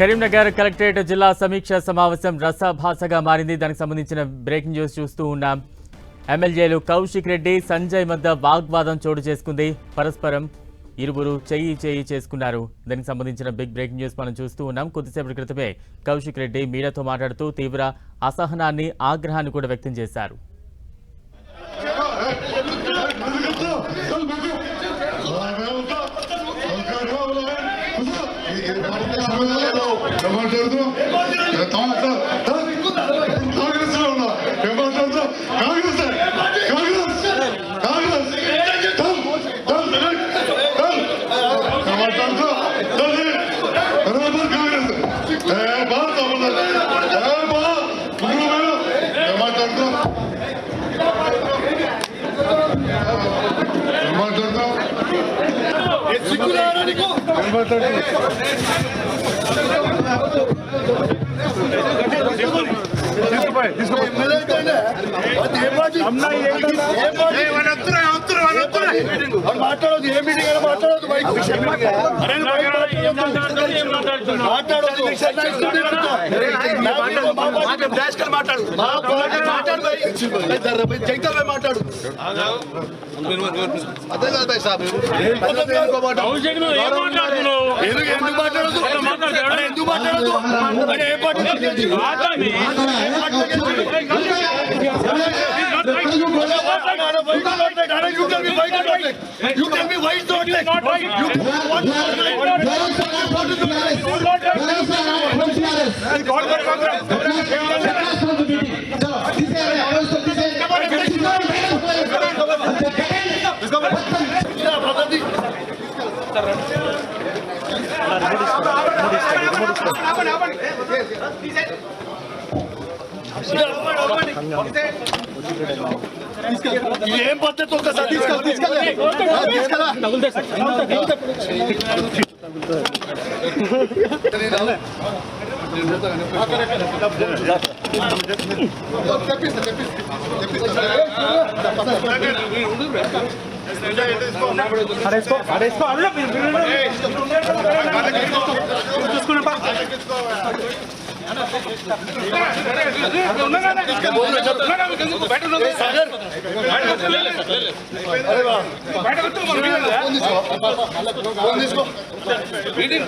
Karimnagar collectorate జిల్లా సమీక్ష సమావేశం రసభాసగా మారింది. దానికి సంబంధించిన బ్రేకింగ్ న్యూస్ చూస్తూ ఉన్నాం. ఎమ్మెల్యేలు కౌశిక్ రెడ్డి సంజయ్ మధ్య వాగ్వాదం చోటు చేసుకుంది. పరస్పరం ఇరువురు చెయ్యి చేయి చేసుకున్నారు. దానికి సంబంధించిన బిగ్ బ్రేకింగ్ న్యూస్ మనం చూస్తూ ఉన్నాం. కొద్దిసేపటి క్రితమే కౌశిక్ రెడ్డి మీడియాతో మాట్లాడుతూ తీవ్ర అసహనాన్ని ఆగ్రహాన్ని కూడా వ్యక్తం చేశారు. Yabancılarda. Yabancılarda. Tamam tamam. Tamam. Kalkınsın orada. Yabancılarda. మాట్లాడదు ఏ మీటింగ్ అయినా మాట్లాడదు మాట్లాడదు జైతాల్ మాట్లాడు అదే కదా సాబ్ ఎందుకు ఎందుకు మాట్లాడదు You can be wise, not like. Not right. You what? Balance the life, what is the balance? Balance the life, what is the balance? God God Congress. Balance the duty. This area, balance the this area. ఏం పద్ధతి ఒక్కసారి తీసుకెళ్ళి తీసుకెళ్ళి చెప్పిస్తా చెప్పిస్తా अरे इसको अरे इसको अरे चूसको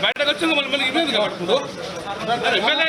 బయటకు వచ్చింది మళ్ళీ మనకి ఇవ్వలేదు కాబట్టి ఇప్పుడు ఎమ్మెల్యే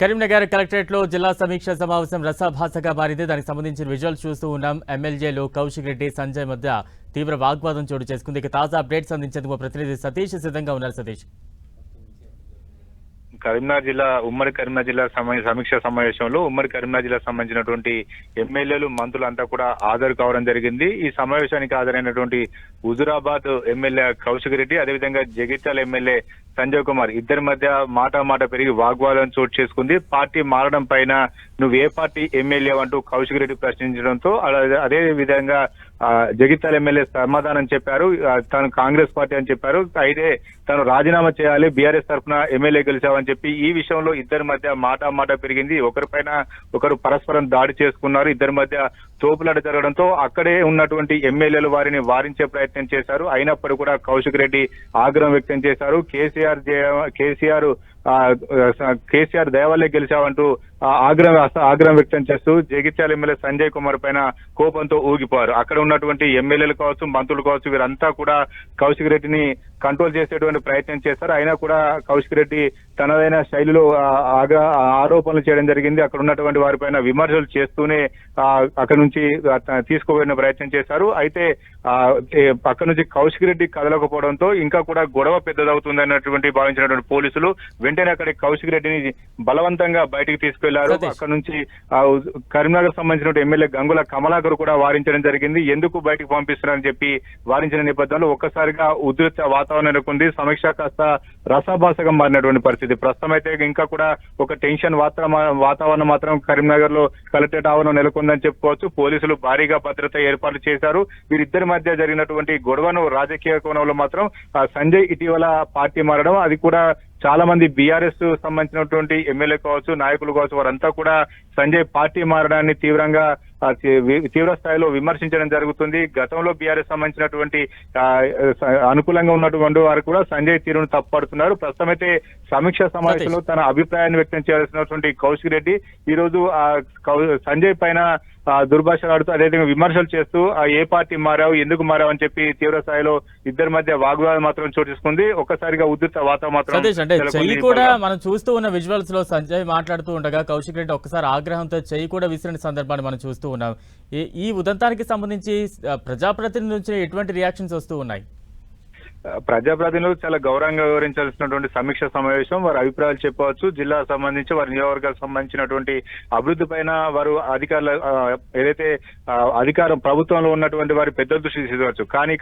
కరీంనగర్ కలెక్టరేట్లో జిల్లా సమీక్ష సమావేశం రసాభాసగా మారింది. దానికి సంబంధించిన విజువల్స్ చూస్తూ ఉన్నాం. ఎమ్మెల్యేలు కౌశిక్ రెడ్డి సంజయ్ మధ్య తీవ్ర వాగ్వాదం చోటు చేసుకుంది. ఇక తాజా అప్డేట్స్ అందించేందుకు ప్రతినిధి సతీష్ సిద్ధంగా ఉన్నారు సతీష్. కరీంనగర్ జిల్లా ఉమ్మడి కరీంనగర్ జిల్లా సమీక్ష సమావేశంలో ఉమ్మడి కరీంనగర్ జిల్లా సంబంధించినటువంటి ఎమ్మెల్యేలు మంత్రులు అంతా కూడా హాజరు కావడం జరిగింది. ఈ సమావేశానికి హాజరైనటువంటి హుజురాబాద్ ఎమ్మెల్యే కౌశిక్ రెడ్డి అదేవిధంగా జగిత్యాల ఎమ్మెల్యే సంజయ్ కుమార్ ఇద్దరి మధ్య మాట మాట పెరిగి వాగ్వాదం చోటు చేసుకుంది. పార్టీ మారడం పైన నువ్వు ఏ పార్టీ ఎమ్మెల్యే అంటూ కౌశిక్ రెడ్డి ప్రశ్నించడంతో అలా- అదే విధంగా జగిత్యాల ఎమ్మెల్యే సమాధానం చెప్పారు. తను తాను కాంగ్రెస్ పార్టీ అని చెప్పారు. అయితే తాను రాజీనామా చేయాలి బీఆర్ఎస్ తరఫున ఎమ్మెల్యే గెలిచావని చెప్పి ఈ విషయంలో ఇద్దరి మధ్య మాట మాట పెరిగింది. ఒకరిపైన ఒకరు పరస్పరం దాడి చేసుకున్నారు. ఇద్దరి మధ్య తోపులాట జరగడంతో అక్కడే ఉన్నటువంటి ఎమ్మెల్యేలు వారిని వారించే ప్రయత్నం చేశారు. అయినప్పుడు కూడా కౌశిక్ రెడ్డి ఆగ్రహం వ్యక్తం చేశారు. కేసీఆర్ కేసీఆర్ కేసీఆర్ దయవల్లే గెలిచావంటూ ఆగ్రహం ఆగ్రహం వ్యక్తం చేస్తూ జగిత్యాల ఎమ్మెల్యే సంజయ్ కుమార్ పైన కోపంతో ఊగిపోయారు. అక్కడ ఉన్నటువంటి ఎమ్మెల్యేలు కావచ్చు మంత్రులు కావచ్చు వీరంతా కూడా కౌశిక్ రెడ్డిని కంట్రోల్ చేసేటువంటి ప్రయత్నం చేశారు. అయినా కూడా కౌశిక్ రెడ్డి తనదైన శైలిలో ఆగ్ర ఆరోపణలు చేయడం జరిగింది. అక్కడ ఉన్నటువంటి వారిపైన విమర్శలు చేస్తూనే ఆ, అక్కడ నుంచి తీసుకోబడిన ప్రయత్నం చేశారు. అయితే అక్కడ నుంచి కౌశిక్ రెడ్డి కదలకపోవడంతో ఇంకా కూడా గొడవ పెద్దదవుతుంది అన్నటువంటి భావించినటువంటి పోలీసులు వెంటనే అక్కడి కౌశిక్ రెడ్డిని బలవంతంగా బయటికి తీసుకెళ్ళారు. అక్కడ నుంచి కరీంనగర్ సంబంధించిన ఎమ్మెల్యే గంగుల కమలాకర్ కూడా వారించడం జరిగింది. ఎందుకు బయటకు పంపిస్తున్నారని చెప్పి వారించిన నేపథ్యంలో ఒక్కసారిగా ఉధృత వాతావరణం నెలకొంది. సమీక్ష కాస్త రసాభాసగా మారినటువంటి పరిస్థితి. ప్రస్తుతం అయితే ఇంకా కూడా ఒక టెన్షన్ వాతావరణం వాతావరణం మాత్రం కరీంనగర్లో కలెక్టరేట్ ఆవరణం నెలకొందని చెప్పుకోవచ్చు. పోలీసులు భారీగా భద్రత ఏర్పాట్లు చేశారు. వీరిద్దరి మధ్య జరిగినటువంటి గొడవను రాజకీయ కోణంలో మాత్రం సంజయ్ ఇటీవల పార్టీ మారడం అది కూడా చాలా మంది బీఆర్ఎస్ సంబంధించినటువంటి ఎమ్మెల్యే కావచ్చు నాయకులు కావచ్చు వారంతా కూడా సంజయ్ పార్టీ మారడాన్ని తీవ్రంగా తీవ్ర స్థాయిలో విమర్శించడం జరుగుతుంది. గతంలో బీఆర్ఎస్ సంబంధించినటువంటి అనుకూలంగా ఉన్నటువంటి వారు కూడా సంజయ్ తీరును తప్పుపడుతున్నారు. ప్రస్తుతం అయితే సమీక్ష సమావేశంలో తన అభిప్రాయాన్ని వ్యక్తం చేయాల్సినటువంటి కౌశిక్ రెడ్డి ఈ రోజు సంజయ్ పైన ఆ, దుర్భాషలాడుతూ అదేవిధంగా విమర్శలు చేస్తూ ఏ పార్టీ మారావు ఎందుకు మారావు అని చెప్పి తీవ్ర స్థాయిలో ఇద్దరి మధ్య వాగ్వాదం మాత్రం చోటు చేసుకుంది. ఒక్కసారిగా ఉధృత వాతావరణం. చెయ్యి కూడా మనం చూస్తూ ఉన్న విజువల్స్లో సంజయ్ మాట్లాడుతూ ఉండగా కౌశిక్ రెడ్డి ఒక్కసారి ఆగ్రహంతో చెయ్యి కూడా విసిరిన సందర్భాన్ని మనం చూస్తూ ఉన్నాం. ఈ- ఉదంతానికి సంబంధించి ప్రజాప్రతినిధుల నుంచి ఎటువంటి రియాక్షన్స్ వస్తూ ఉన్నాయి? ప్రజాప్రతినిధులు చాలా గౌరవంగా వివరించాల్సినటువంటి సమీక్ష సమావేశం వారి అభిప్రాయాలు చెప్పవచ్చు. జిల్లా సంబంధించి వారి నియోజకవర్గాలకు సంబంధించినటువంటి అభివృద్ధి పైన వారు అధికారుల ఏదైతే అధికారం ప్రభుత్వంలో ఉన్నటువంటి వారి పెద్దల దృష్టి తీసుకోవచ్చు కానీ